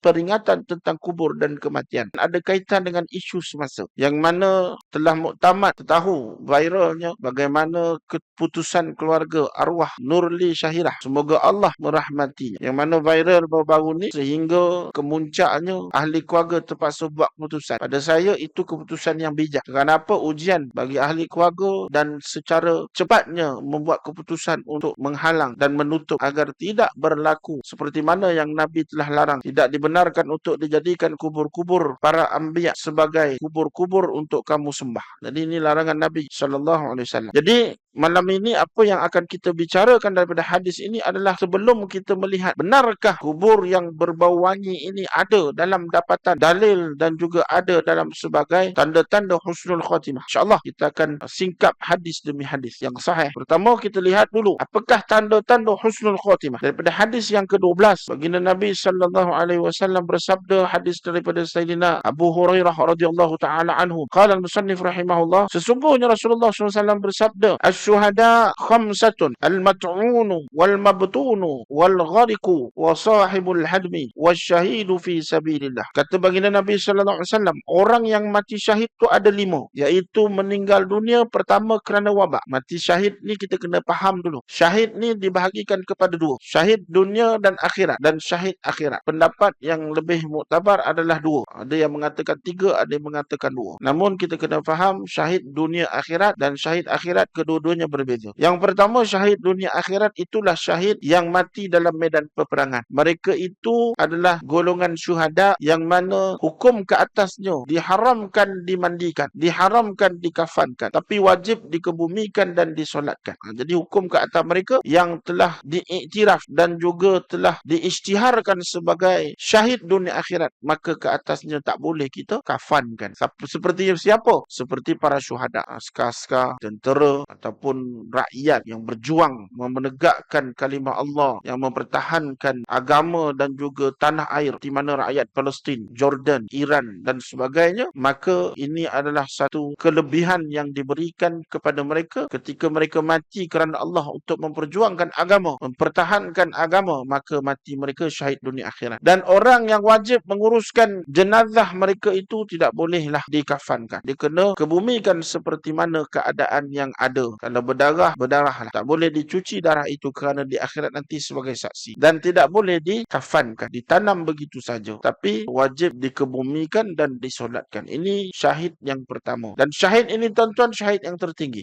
peringatan tentang kubur dan kematian. Ada kaitan dengan isu semasa. Yang mana telah muktamad tahu viralnya bagaimana keputusan keluarga arwah Nurli Syahirah. Semoga Allah merahmatinya. Yang mana viral baru-baru ni sehingga kemuncaknya ahli keluarga terpaksa buat keputusan. Pada saya itu keputusan yang bijak. Kenapa ujian bagi ahli keluarga dan secara cepatnya membuat keputusan untuk menghalang dan menutup agar tidak berlaku seperti mana yang Nabi telah larang. Tidak dibenarkan untuk dijadikan kubur-kubur para anbiya sebagai kubur-kubur untuk kamu sembah. Jadi ini larangan Nabi sallallahu alaihi wasallam. Jadi malam ini apa yang akan kita bicarakan daripada hadis ini adalah sebelum kita melihat benarkah kubur yang berbau wangi ini ada dalam dapatan dalil dan juga ada dalam sebagai tanda-tanda husnul khatimah. InsyaAllah kita akan singkap hadis demi hadis yang sahih. Pertama kita lihat dulu apakah tanda-tanda husnul khatimah. Daripada hadis yang ke-12 baginda Nabi sallallahu alaihi wasallam bersabda hadis daripada Sayyidina Abu Hurairah radhiyallahu taala anhu. Qala al-musannif rahimahullah sesungguhnya Rasulullah SAW bersabda الشهداء خمسة المطعون والمبتون والغرق وصاحب الهدم والشهيد في سبيل الله kata baginda Nabi sallallahu alaihi wasallam orang yang mati syahid tu ada lima iaitu meninggal dunia pertama kerana wabak mati syahid ni kita kena faham dulu syahid ni dibahagikan kepada dua syahid dunia dan akhirat dan syahid akhirat pendapat yang lebih muktabar adalah dua ada yang mengatakan tiga ada yang mengatakan dua namun kita kena faham syahid dunia akhirat dan syahid akhirat kedua-dua dua-duanya berbeza. Yang pertama syahid dunia akhirat itulah syahid yang mati dalam medan peperangan. Mereka itu adalah golongan syuhada yang mana hukum ke atasnya diharamkan dimandikan, diharamkan dikafankan, tapi wajib dikebumikan dan disolatkan. Ha, jadi hukum ke atas mereka yang telah diiktiraf dan juga telah diisytiharkan sebagai syahid dunia akhirat, maka ke atasnya tak boleh kita kafankan. Seperti siapa? Seperti para syuhada, askar-askar, tentera atau ataupun rakyat yang berjuang menegakkan kalimah Allah yang mempertahankan agama dan juga tanah air di mana rakyat Palestin, Jordan, Iran dan sebagainya maka ini adalah satu kelebihan yang diberikan kepada mereka. Ketika mereka mati kerana Allah untuk memperjuangkan agama, mempertahankan agama maka mati mereka syahid dunia akhirat. Dan orang yang wajib menguruskan jenazah mereka itu tidak bolehlah dikafankan. Dia kena kebumikan seperti mana keadaan yang ada kalau berdarah, berdarah lah. Tak boleh dicuci darah itu kerana di akhirat nanti sebagai saksi. Dan tidak boleh dikafankan, ditanam begitu saja. Tapi wajib dikebumikan dan disolatkan. Ini syahid yang pertama. Dan syahid ini tuan-tuan syahid yang tertinggi.